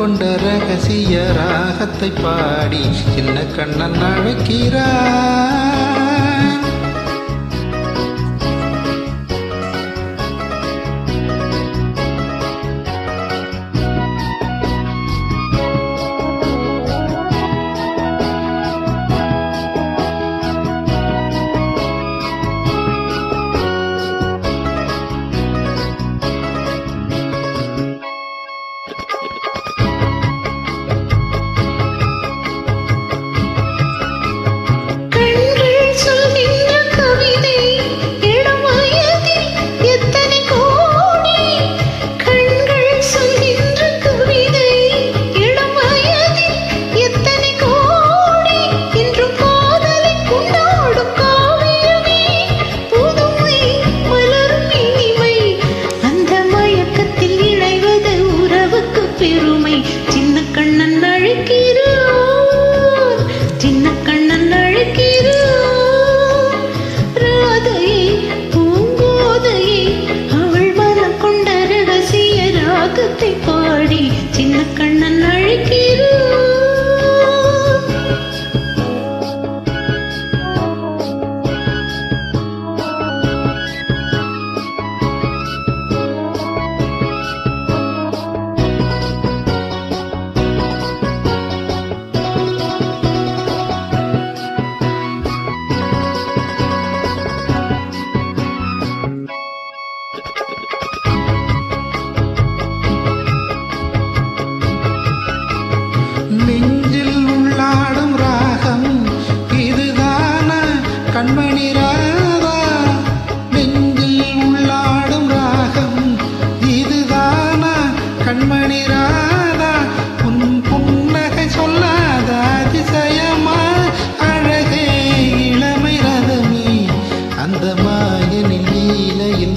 கொண்ட ரகசிய ராகத்தை பாடி சின்ன கண்ணன் அழைக்கிறார். பாடி சின்ன கண்ணன்